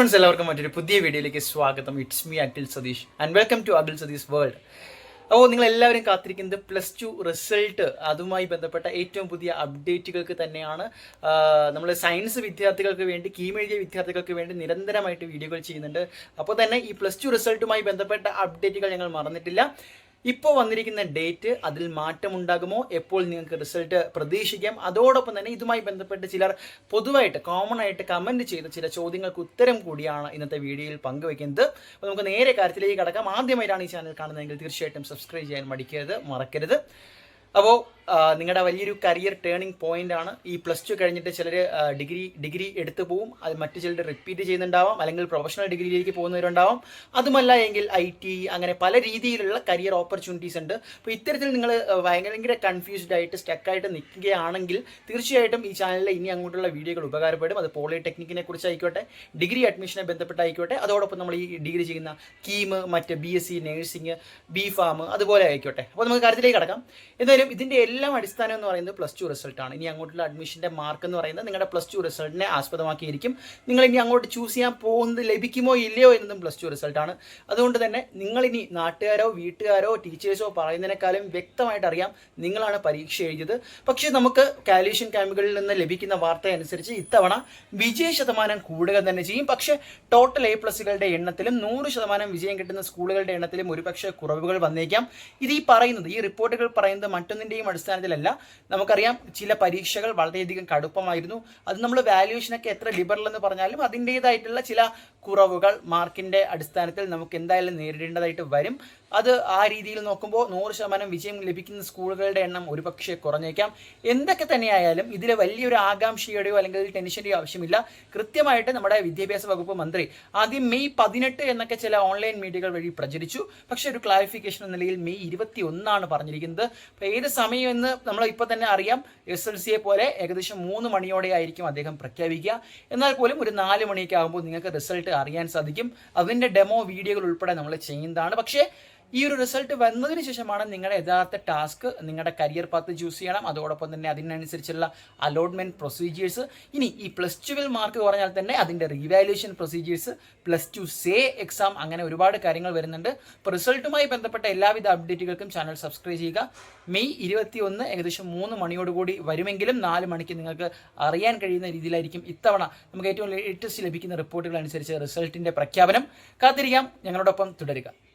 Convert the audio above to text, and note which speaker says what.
Speaker 1: Friends എല്ലാവർക്കും മറ്റൊരു പുതിയ വീഡിയോയിലേക്ക് സ്വാഗതം. It's me Akhil Satheesh and welcome to Akhil Satheesh world അപ്പോൾ നിങ്ങൾ എല്ലാവരും കാത്തിരിക്കുന്നത് പ്ലസ് ടു റിസൾട്ട് അതുമായി ബന്ധപ്പെട്ട ഏറ്റവും പുതിയ അപ്ഡേറ്റുകൾക്ക് തന്നെയാണ്. നമ്മൾ സയൻസ് വിദ്യാർത്ഥികൾക്ക് വേണ്ടി കീമെഴുതിയ വിദ്യാർത്ഥികൾക്ക് വേണ്ടി നിരന്തരമായിട്ട് വീഡിയോകൾ ചെയ്യുന്നുണ്ട്. അപ്പോൾ തന്നെ ഈ പ്ലസ് ടു റിസൾട്ടുമായി ബന്ധപ്പെട്ട അപ്ഡേറ്റുകൾ ഞങ്ങൾ മറന്നിട്ടില്ല. ഇപ്പോൾ വന്നിരിക്കുന്ന ഡേറ്റ് അതിൽ മാറ്റമുണ്ടാകുമോ? എപ്പോൾ നിങ്ങൾക്ക് റിസൾട്ട് പ്രതീക്ഷിക്കാം? അതോടൊപ്പം തന്നെ ഇതുമായി ബന്ധപ്പെട്ട് ചിലർ പൊതുവായിട്ട് കോമൺ ആയിട്ട് കമന്റ് ചെയ്ത ചില ചോദ്യങ്ങൾക്ക് ഉത്തരം കൂടിയാണ് ഇന്നത്തെ വീഡിയോയിൽ പങ്കുവയ്ക്കുന്നത്. അപ്പോൾ നമുക്ക് നേരെ കാര്യത്തിലേക്ക് കടക്കാം. ആദ്യമായിട്ടാണ് ഈ ചാനൽ കാണുന്നതെങ്കിൽ തീർച്ചയായിട്ടും സബ്സ്ക്രൈബ് ചെയ്യാൻ മടിക്കരുത് മറക്കരുത്. അപ്പോൾ നിങ്ങളുടെ വലിയൊരു കരിയർ ടേണിംഗ് പോയിന്റ് ആണ്. ഈ പ്ലസ് ടു കഴിഞ്ഞിട്ട് ചിലർ ഡിഗ്രി ഡിഗ്രി എടുത്തു പോവും. അത് മറ്റു ചിലർ റിപ്പീറ്റ് ചെയ്യുന്നുണ്ടാവാം. അല്ലെങ്കിൽ പ്രൊഫഷണൽ ഡിഗ്രിയിലേക്ക് പോകുന്നവരുണ്ടാവാം. അതുമല്ല എങ്കിൽ ഐ ടി അങ്ങനെ പല രീതിയിലുള്ള കരിയർ ഓപ്പർച്യൂണിറ്റീസ് ഉണ്ട്. അപ്പോൾ ഇത്തരത്തിൽ നിങ്ങൾ ഭയങ്കര കൺഫ്യൂസ്ഡ് ആയിട്ട് സ്റ്റക്കായിട്ട് നിൽക്കുകയാണെങ്കിൽ തീർച്ചയായിട്ടും ഈ ചാനലിലെ ഇനി അങ്ങോട്ടുള്ള വീഡിയോകൾ ഉപകാരപ്പെടും. അത് പോളിടെക്നിക്കിനെ കുറിച്ച് ആയിക്കോട്ടെ ഡിഗ്രി അഡ്മിഷനെ ബന്ധപ്പെട്ടായിക്കോട്ടെ അതോടൊപ്പം നമ്മൾ ഈ ഡിഗ്രി ചെയ്യുന്ന കീം മറ്റ് B S C nursing B pharm അതുപോലെ ആയിക്കോട്ടെ. അപ്പോൾ നമുക്ക് കാര്യത്തിലേക്ക് കടക്കാം. എന്തായാലും ഇതിന്റെ എല്ലാം അടിസ്ഥാനം എന്ന് പറയുന്നത് പ്ലസ് ടു റിസൾട്ടാണ് ഇനി അങ്ങോട്ടുള്ള അഡ്മിഷന്റെ മാർക്ക് എന്ന് പറയുന്നത് നിങ്ങളുടെ പ്ലസ് ടു റിസൾട്ടിനെ ആസ്പദമാക്കിയിരിക്കും. നിങ്ങൾ ഇനി അങ്ങോട്ട് ചൂസ് ചെയ്യാൻ പോകുന്നത് ലഭിക്കുമോ ഇല്ലയോ എന്നതും പ്ലസ് ടു റിസൾട്ടാണ് അതുകൊണ്ട് തന്നെ നിങ്ങളിനി നാട്ടുകാരോ വീട്ടുകാരോ ടീച്ചേഴ്സോ പറയുന്നതിനേക്കാളും വ്യക്തമായിട്ട് അറിയാം നിങ്ങളാണ് പരീക്ഷ എഴുതിയത്. പക്ഷേ നമുക്ക് കാലിയേഷൻ ക്യാമ്പുകളിൽ നിന്ന് ലഭിക്കുന്ന വാർത്ത അനുസരിച്ച് ഇത്തവണ വിജയ ശതമാനം കൂടുക തന്നെ ചെയ്യും. പക്ഷേ ടോട്ടൽ എ പ്ലസുകളുടെ എണ്ണത്തിലും നൂറ് ശതമാനം വിജയം കിട്ടുന്ന സ്കൂളുകളുടെ എണ്ണത്തിലും ഒരുപക്ഷെ കുറവുകൾ വന്നേക്കാം. ഇത് ഈ പറയുന്നത് ഈ റിപ്പോർട്ടുകൾ പറയുന്നത് മറ്റൊന്നിന്റെയും അടിസ്ഥാനത്തിലല്ല നമുക്കറിയാം ചില പരീക്ഷകൾ വളരെയധികം കടുപ്പമായിരുന്നു. അത് നമ്മൾ വാല്യുവേഷനൊക്കെ എത്ര ലിബറൽ എന്ന് പറഞ്ഞാലും അതിന്റേതായിട്ടുള്ള ചില കുറവുകൾ മാർക്കിന്റെ അടിസ്ഥാനത്തിൽ നമുക്ക് എന്തായാലും നേരിടേണ്ടതായിട്ട് വരും. അത് ആ രീതിയിൽ നോക്കുമ്പോൾ നൂറ് ശതമാനം വിജയം ലഭിക്കുന്ന സ്കൂളുകളുടെ എണ്ണം ഒരുപക്ഷെ കുറഞ്ഞേക്കാം. എന്തൊക്കെ തന്നെയായാലും ഇതിൽ വലിയൊരു ആകാംക്ഷയുടെയോ അല്ലെങ്കിൽ ടെൻഷന്റെയോ ആവശ്യമില്ല. കൃത്യമായിട്ട് നമ്മുടെ വിദ്യാഭ്യാസ വകുപ്പ് മന്ത്രി ആദ്യം മെയ് പതിനെട്ട് എന്നൊക്കെ ചില ഓൺലൈൻ മീഡിയകൾ വഴി പ്രചരിച്ചു. പക്ഷേ ഒരു ക്ലാരിഫിക്കേഷൻ എന്ന നിലയിൽ മെയ് ഇരുപത്തി ഒന്നാണ് പറഞ്ഞിരിക്കുന്നത്. അപ്പോൾ ഏത് സമയം എന്ന് നമ്മൾ ഇപ്പോൾ തന്നെ അറിയാം. എസ് എൽ സിയെ പോലെ ഏകദേശം മൂന്ന് മണിയോടെ ആയിരിക്കും അദ്ദേഹം പ്രഖ്യാപിക്കുക. എന്നാൽ പോലും ഒരു നാല് മണിയൊക്കെ ആകുമ്പോൾ നിങ്ങൾക്ക് റിസൾട്ട് അറിയാൻ സാധിക്കും. അതിന്റെ ഡെമോ വീഡിയോകൾ ഉൾപ്പെടെ നമ്മൾ ചെയ്യുന്നതാണ്. പക്ഷേ ഈ ഒരു റിസൾട്ട് വന്നതിന് ശേഷമാണ് നിങ്ങളുടെ യഥാർത്ഥ ടാസ്ക് നിങ്ങളുടെ കരിയർ പാത്ത് ചൂസ് ചെയ്യണം. അതോടൊപ്പം തന്നെ അതിനനുസരിച്ചുള്ള അലോട്ട്മെന്റ് പ്രൊസീജിയേഴ്സ് ഇനി ഈ പ്ലസ് ടുവിൽ മാർക്ക് കുറഞ്ഞാൽ തന്നെ അതിന്റെ revaluation procedures plus two say exam അങ്ങനെ ഒരുപാട് കാര്യങ്ങൾ വരുന്നുണ്ട്. അപ്പോൾ റിസൾട്ടുമായി ബന്ധപ്പെട്ട എല്ലാവിധ അപ്ഡേറ്റുകൾക്കും ചാനൽ സബ്സ്ക്രൈബ് ചെയ്യുക. മെയ് ഇരുപത്തി ഒന്ന് ഏകദേശം മൂന്ന് മണിയോടുകൂടി വരുമെങ്കിലും നാല് മണിക്ക് നിങ്ങൾക്ക് അറിയാൻ കഴിയുന്ന രീതിയിലായിരിക്കും ഇത്തവണ നമുക്ക് ഏറ്റവും ലേറ്റസ്റ്റ് ലഭിക്കുന്ന റിപ്പോർട്ടുകൾ അനുസരിച്ച് റിസൾട്ടിന്റെ പ്രഖ്യാപനം. കാത്തിരിക്കാം. ഞങ്ങളോടൊപ്പം തുടരുക.